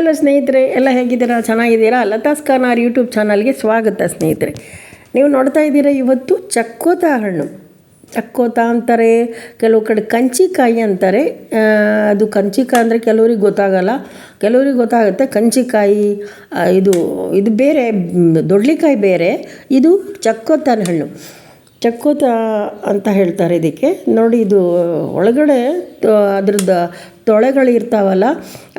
Hello ಸ್ನೇಹಿತರೆ, ಎಲ್ಲ ಹೇಗಿದ್ದೀರಾ? ಚೆನ್ನಾಗಿದ್ದೀರಾ? ಲತಾಸ್ ಕಾರ್ನಾರ್ ಯೂಟ್ಯೂಬ್ ಚಾನಲ್ಗೆ ಸ್ವಾಗತ ಸ್ನೇಹಿತರೆ. ನೀವು ನೋಡ್ತಾ ಇದ್ದೀರಾ ಇವತ್ತು ಚಕ್ಕೋತ ಹಣ್ಣು ಚಕ್ಕೋತ ಅಂತಾರೆ, ಕೆಲವು ಕಡೆ ಕಂಚಿಕಾಯಿ ಅಂತಾರೆ. ಅದು ಕಂಚಿಕಾಯಿ ಅಂದರೆ ಕೆಲವ್ರಿಗೆ ಗೊತ್ತಾಗಲ್ಲ. ಕೆಲವ್ರಿಗೆ ಗೊತ್ತಾಗುತ್ತೆ ಕಂಚಿಕಾಯಿ ಇದು ಇದು ಬೇರೆ ದೊಡ್ಲಿಕಾಯಿ ಬೇರೆ. ಇದು ಚಕ್ಕೋತ ಹಣ್ಣು. ಚಕ್ಕೋತ ಅಂತ ಹೇಳ್ತಾರೆ ಇದಕ್ಕೆ. ನೋಡಿ ಇದು ಒಳಗಡೆ ಅದ್ರದ್ದು ತೊಳೆಗಳು ಇರ್ತಾವಲ್ಲ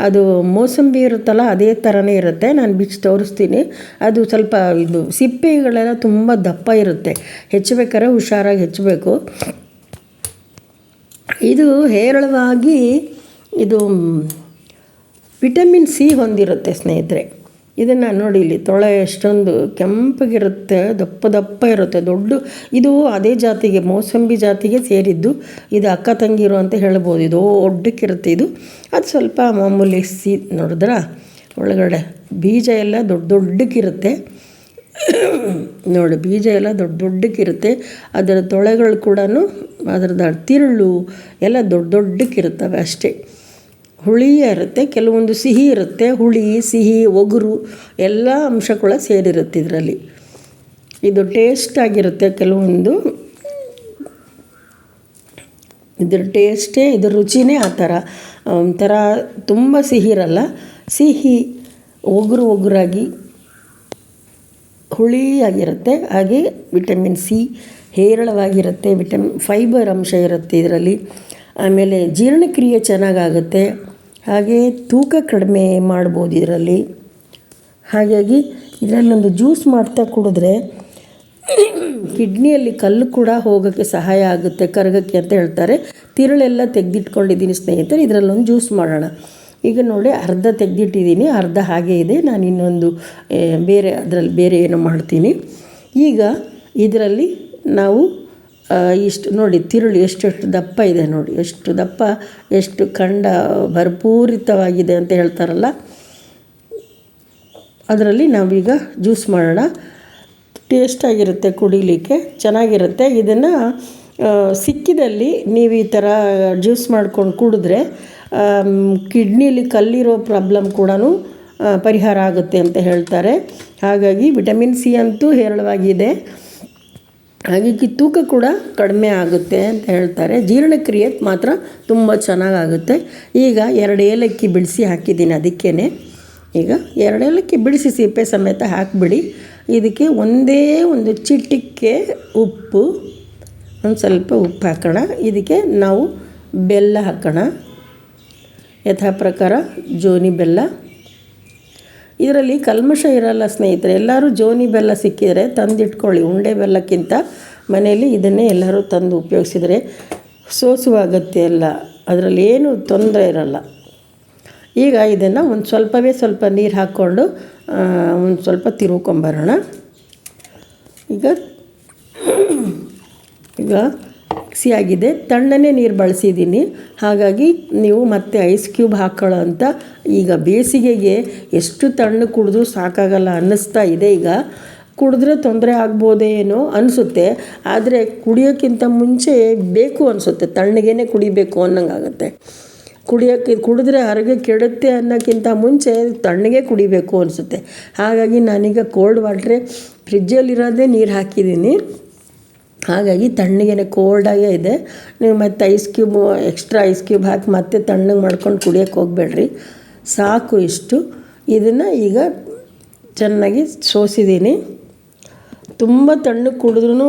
ಅದು ಮೋಸಂಬಿ ಇರುತ್ತಲ್ಲ, ಅದೇ ಥರನೇ ಇರುತ್ತೆ. ನಾನು ಬಿಚ್ಚಿ ತೋರಿಸ್ತೀನಿ. ಅದು ಸ್ವಲ್ಪ ಇದು ಸಿಪ್ಪೆಗಳೆಲ್ಲ ತುಂಬ ದಪ್ಪ ಇರುತ್ತೆ. ಹೆಚ್ಚಬೇಕಾದ್ರೆ ಹುಷಾರಾಗಿ ಹೆಚ್ಚಬೇಕು. ಇದು ಹೇರಳವಾಗಿ ಇದು ವಿಟಮಿನ್ ಸಿ ಹೊಂದಿರುತ್ತೆ ಸ್ನೇಹಿತರೆ. ಇದನ್ನು ನೋಡಿ ಇಲ್ಲಿ ತೊಳೆ ಎಷ್ಟೊಂದು ಕೆಂಪಗಿರುತ್ತೆ, ದಪ್ಪ ದಪ್ಪ ಇರುತ್ತೆ, ದೊಡ್ಡ. ಇದು ಅದೇ ಜಾತಿಗೆ, ಮೋಸಂಬಿ ಜಾತಿಗೆ ಸೇರಿದ್ದು. ಇದು ಅಕ್ಕ ತಂಗಿರು ಅಂತ ಹೇಳ್ಬೋದು. ಇದು ಒಡ್ಡಕ್ಕಿರುತ್ತೆ ಇದು. ಅದು ಸ್ವಲ್ಪ ಮಾಮೂಲಿ ಸಿ, ನೋಡಿದ್ರಾ? ಒಳಗಡೆ ಬೀಜ ಎಲ್ಲ ದೊಡ್ಡ ದೊಡ್ಡಕ್ಕಿರುತ್ತೆ. ನೋಡಿ, ಬೀಜ ಎಲ್ಲ ದೊಡ್ಡ ದೊಡ್ಡಕ್ಕಿರುತ್ತೆ. ಅದರ ತೊಳೆಗಳು ಕೂಡ ಅದರದ್ದು ತಿರುಳು ಎಲ್ಲ ದೊಡ್ಡ ದೊಡ್ಡಕ್ಕಿರುತ್ತವೆ ಅಷ್ಟೇ. ಹುಳಿ ಇರುತ್ತೆ, ಕೆಲವೊಂದು ಸಿಹಿ ಇರುತ್ತೆ, ಹುಳಿ, ಸಿಹಿ, ಒಗರು, ಎಲ್ಲ ಕೂಡ ಸೇರಿರುತ್ತೆ ಇದರಲ್ಲಿ. ಇದು ಟೇಸ್ಟ್ ಆಗಿರುತ್ತೆ ಕೆಲವೊಂದು. ಇದ್ರ ಟೇಸ್ಟೇ ಇದ್ರ ರುಚಿನೇ ಆ ಥರ. ಒಂಥರ ತುಂಬ ಸಿಹಿ ಇರಲ್ಲ. ಸಿಹಿ ಒಗುರು ಒಗುರಾಗಿ ಹುಳಿಯಾಗಿರುತ್ತೆ. ಹಾಗೆ ವಿಟಮಿನ್ ಸಿ ಹೇರಳವಾಗಿರುತ್ತೆ. ವಿಟಮಿನ್ ಫೈಬರ್ ಅಂಶ ಇರುತ್ತೆ ಇದರಲ್ಲಿ. ಆಮೇಲೆ ಜೀರ್ಣಕ್ರಿಯೆ ಚೆನ್ನಾಗಾಗುತ್ತೆ. ಹಾಗೆ ತೂಕ ಕಡಿಮೆ ಮಾಡ್ಬೋದು ಇದರಲ್ಲಿ. ಹಾಗಾಗಿ ಇದರಲ್ಲೊಂದು ಜ್ಯೂಸ್ ಮಾಡ್ತಾ ಕುಡಿದ್ರೆ ಕಿಡ್ನಿಯಲ್ಲಿ ಕಲ್ಲು ಕೂಡ ಹೋಗೋಕ್ಕೆ ಸಹಾಯ ಆಗುತ್ತೆ, ಕರಗಕ್ಕೆ ಅಂತ ಹೇಳ್ತಾರೆ. ತಿರುಳೆಲ್ಲ ತೆಗೆದಿಟ್ಕೊಂಡಿದ್ದೀನಿ ಸ್ನೇಹಿತರೆ, ಇದರಲ್ಲೊಂದು ಜ್ಯೂಸ್ ಮಾಡೋಣ. ಈಗ ನೋಡಿ, ಅರ್ಧ ತೆಗೆದಿಟ್ಟಿದ್ದೀನಿ, ಅರ್ಧ ಹಾಗೆ ಇದೆ. ನಾನು ಇನ್ನೊಂದು ಬೇರೆ ಅದರಲ್ಲಿ ಬೇರೆ ಏನೋ ಮಾಡ್ತೀನಿ. ಈಗ ಇದರಲ್ಲಿ ನಾವು ಇಷ್ಟು ನೋಡಿ, ತಿರುಳು ಎಷ್ಟೆಷ್ಟು ದಪ್ಪ ಇದೆ ನೋಡಿ. ಎಷ್ಟು ದಪ್ಪ, ಎಷ್ಟು ಖಂಡ ಭರ್ಪೂರಿತವಾಗಿದೆ ಅಂತ ಹೇಳ್ತಾರಲ್ಲ? ಅದರಲ್ಲಿ ನಾವೀಗ ಜ್ಯೂಸ್ ಮಾಡೋಣ. ಟೇಸ್ಟಾಗಿರುತ್ತೆ ಕುಡಿಲಿಕ್ಕೆ, ಚೆನ್ನಾಗಿರುತ್ತೆ. ಇದನ್ನು ಸಿಕ್ಕಿದಲ್ಲಿ ನೀವು ಈ ಥರ ಜ್ಯೂಸ್ ಮಾಡ್ಕೊಂಡು ಕುಡಿದ್ರೆ ಕಿಡ್ನಿಲಿ ಕಲ್ಲಿರೋ ಪ್ರಾಬ್ಲಮ್ ಕೂಡ ಪರಿಹಾರ ಆಗುತ್ತೆ ಅಂತ ಹೇಳ್ತಾರೆ. ಹಾಗಾಗಿ ವಿಟಮಿನ್ ಸಿ ಅಂತೂ ಹೇರಳವಾಗಿದೆ. ಹಾಗಾಗಿ ತೂಕ ಕೂಡ ಕಡಿಮೆ ಆಗುತ್ತೆ ಅಂತ ಹೇಳ್ತಾರೆ. ಜೀರ್ಣಕ್ರಿಯೆ ಮಾತ್ರ ತುಂಬ ಚೆನ್ನಾಗಾಗುತ್ತೆ. ಈಗ ಎರಡು ಏಲಕ್ಕಿ ಬಿಡಿಸಿ ಹಾಕಿದ್ದೀನಿ ಅದಕ್ಕೇ ಈಗ ಎರಡು ಏಲಕ್ಕಿ ಬಿಡಿಸಿ ಸಿಪ್ಪೆ ಸಮೇತ ಹಾಕಿಬಿಡಿ. ಇದಕ್ಕೆ ಒಂದೇ ಒಂದು ಚಿಟಿಕೆ ಉಪ್ಪು, ಒಂದು ಸ್ವಲ್ಪ ಉಪ್ಪು ಹಾಕೋಣ. ಇದಕ್ಕೆ ನಾವು ಬೆಲ್ಲ ಹಾಕೋಣ. ಯಥಾ ಪ್ರಕಾರ ಜೋನಿ ಬೆಲ್ಲ. ಇದರಲ್ಲಿ ಕಲ್ಮಶ ಇರಲ್ಲ ಸ್ನೇಹಿತರೆ, ಎಲ್ಲರೂ ಜೋನಿ ಬೆಲ್ಲ ಸಿಕ್ಕಿದರೆ ತಂದಿಟ್ಕೊಳ್ಳಿ. ಉಂಡೆ ಬೆಲ್ಲಕ್ಕಿಂತ ಮನೆಯಲ್ಲಿ ಇದನ್ನೇ ಎಲ್ಲರೂ ತಂದು ಉಪಯೋಗಿಸಿದರೆ ಸೋಸುವ ಅಗತ್ಯ ಇಲ್ಲ. ಅದರಲ್ಲಿ ಏನು ತೊಂದರೆ ಇರಲ್ಲ. ಈಗ ಇದನ್ನು ಒಂದು ಸ್ವಲ್ಪವೇ ಸ್ವಲ್ಪ ನೀರು ಹಾಕ್ಕೊಂಡು ಒಂದು ಸ್ವಲ್ಪ ತಿರುವ್ಕೊಂಬರೋಣ. ಈಗ ಈಗ ಮಿಕ್ಸಿ ಆಗಿದೆ. ತಣ್ಣನೆ ನೀರು ಬಳಸಿದ್ದೀನಿ. ಹಾಗಾಗಿ ನೀವು ಮತ್ತೆ ಐಸ್ ಕ್ಯೂಬ್ ಹಾಕ್ಕೊಳ್ಳೋ ಅಂತ ಈಗ ಬೇಸಿಗೆಗೆ ಎಷ್ಟು ತಣ್ಣಗೆ ಕುಡಿದ್ರೂ ಸಾಕಾಗಲ್ಲ ಅನ್ನಿಸ್ತಾ ಇದೆ ಈಗ. ಕುಡಿದ್ರೆ ತೊಂದರೆ ಆಗ್ಬೋದೇನೋ ಅನಿಸುತ್ತೆ. ಆದರೆ ಕುಡಿಯೋಕ್ಕಿಂತ ಮುಂಚೆ ಬೇಕು ಅನಿಸುತ್ತೆ. ತಣ್ಣಗೇನೆ ಕುಡಿಬೇಕು ಅನ್ನಂಗಾಗುತ್ತೆ. ಕುಡಿಯೋಕ್ಕೆ ಕುಡಿದ್ರೆ ಆರೋಗ್ಯ ಕೆಡುತ್ತೆ ಅನ್ನೋಕ್ಕಿಂತ ಮುಂಚೆ ತಣ್ಣಗೆ ಕುಡಿಬೇಕು ಅನಿಸುತ್ತೆ. ಹಾಗಾಗಿ ನಾನೀಗ ಕೋಲ್ಡ್ ವಾಟ್ರೇ ಫ್ರಿಜ್ಜಲ್ಲಿರೋದೇ ನೀರು ಹಾಕಿದ್ದೀನಿ. ಹಾಗಾಗಿ ತಣ್ಣಗೆ ಕೋಲ್ಡಾಗೇ ಇದೆ. ನೀವು ಮತ್ತೆ ice cube extra ice cube ಹಾಕಿ ಮತ್ತೆ ತಣ್ಣಗೆ ಮಾಡ್ಕೊಂಡು ಕುಡಿಯೋಕ್ಕೆ ಹೋಗಬೇಡ್ರಿ. ಸಾಕು ಇಷ್ಟು. ಇದನ್ನು ಈಗ ಚೆನ್ನಾಗಿ ಸೋಸಿದ್ದೀನಿ ತುಂಬ ತಣ್ಣಗೆ ಕುಡಿದ್ರೂ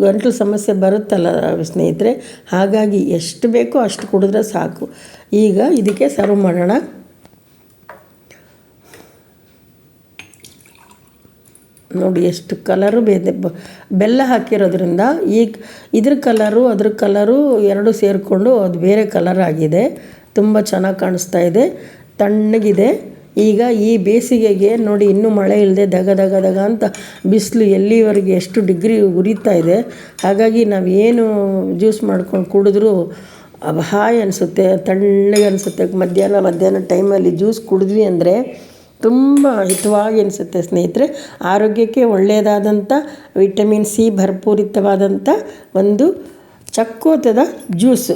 ಗಂಟಲು ಸಮಸ್ಯೆ ಬರುತ್ತಲ್ಲ ಸ್ನೇಹಿತರೆ. ಹಾಗಾಗಿ ಎಷ್ಟು ಬೇಕೋ ಅಷ್ಟು ಕುಡಿದ್ರೆ ಸಾಕು. ಈಗ ಇದಕ್ಕೆ ಸರ್ವ್ ಮಾಡೋಣ. ನೋಡಿ ಎಷ್ಟು ಕಲರು ಬೇದೆ ಬೆಲ್ಲ ಹಾಕಿರೋದ್ರಿಂದ ಈ ಇದ್ರ ಕಲರು ಅದ್ರ ಕಲರು ಎರಡು ಸೇರಿಕೊಂಡು ಅದು ಬೇರೆ ಕಲರ್ ಆಗಿದೆ. ತುಂಬ ಚೆನ್ನಾಗಿ ಕಾಣಿಸ್ತಾ ಇದೆ. ತಣ್ಣಗಿದೆ. ಈಗ ಈ ಬೇಸಿಗೆಗೆ ನೋಡಿ ಇನ್ನೂ ಮಳೆ ಇಲ್ಲದೆ ದಗ ದಗ ದಗ ಅಂತ ಬಿಸಿಲು ಎಲ್ಲಿವರೆಗೆ ಎಷ್ಟು ಡಿಗ್ರಿ ಉರಿತಾ ಇದೆ. ಹಾಗಾಗಿ ನಾವು ಏನು ಜ್ಯೂಸ್ ಮಾಡ್ಕೊಂಡು ಕುಡಿದ್ರೂ ಹಾಯ್ ಅನಿಸುತ್ತೆ, ತಣ್ಣಗೆ ಅನಿಸುತ್ತೆ. ಮಧ್ಯಾಹ್ನ ಮಧ್ಯಾಹ್ನ ಟೈಮಲ್ಲಿ ಜ್ಯೂಸ್ ಕುಡಿದ್ವಿ ಅಂದರೆ ತುಂಬ ಹಿತವಾಗಿ ಅನಿಸುತ್ತೆ ಸ್ನೇಹಿತರೆ. ಆರೋಗ್ಯಕ್ಕೆ ಒಳ್ಳೆಯದಾದಂಥ ವಿಟಮಿನ್ ಸಿ ಭರ್ಪೂರಿತವಾದಂಥ ಒಂದು ಚಕ್ಕೋತದ ಜ್ಯೂಸು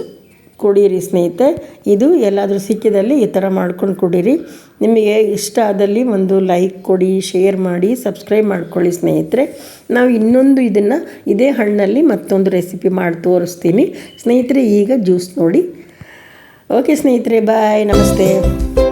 ಕುಡೀರಿ ಸ್ನೇಹಿತೆ ಇದು ಎಲ್ಲಾದರೂ ಸಿಕ್ಕಿದಲ್ಲಿ ಈ ಥರ ಮಾಡ್ಕೊಂಡು ಕುಡೀರಿ. ನಿಮಗೆ ಇಷ್ಟ ಆದಲ್ಲಿ ಒಂದು ಲೈಕ್ ಕೊಡಿ, ಶೇರ್ ಮಾಡಿ, ಸಬ್ಸ್ಕ್ರೈಬ್ ಮಾಡ್ಕೊಳ್ಳಿ ಸ್ನೇಹಿತರೆ. ನಾವು ಇನ್ನೊಂದು ಇದನ್ನು ಇದೇ ಹಣ್ಣಲ್ಲಿ ಮತ್ತೊಂದು ರೆಸಿಪಿ ಮಾಡಿ ತೋರಿಸ್ತೀನಿ. ಸ್ನೇಹಿತರೆ, ಈಗ ಜ್ಯೂಸ್ ನೋಡಿ. ಓಕೆ ಸ್ನೇಹಿತರೆ, ಬಾಯ್, ನಮಸ್ತೆ.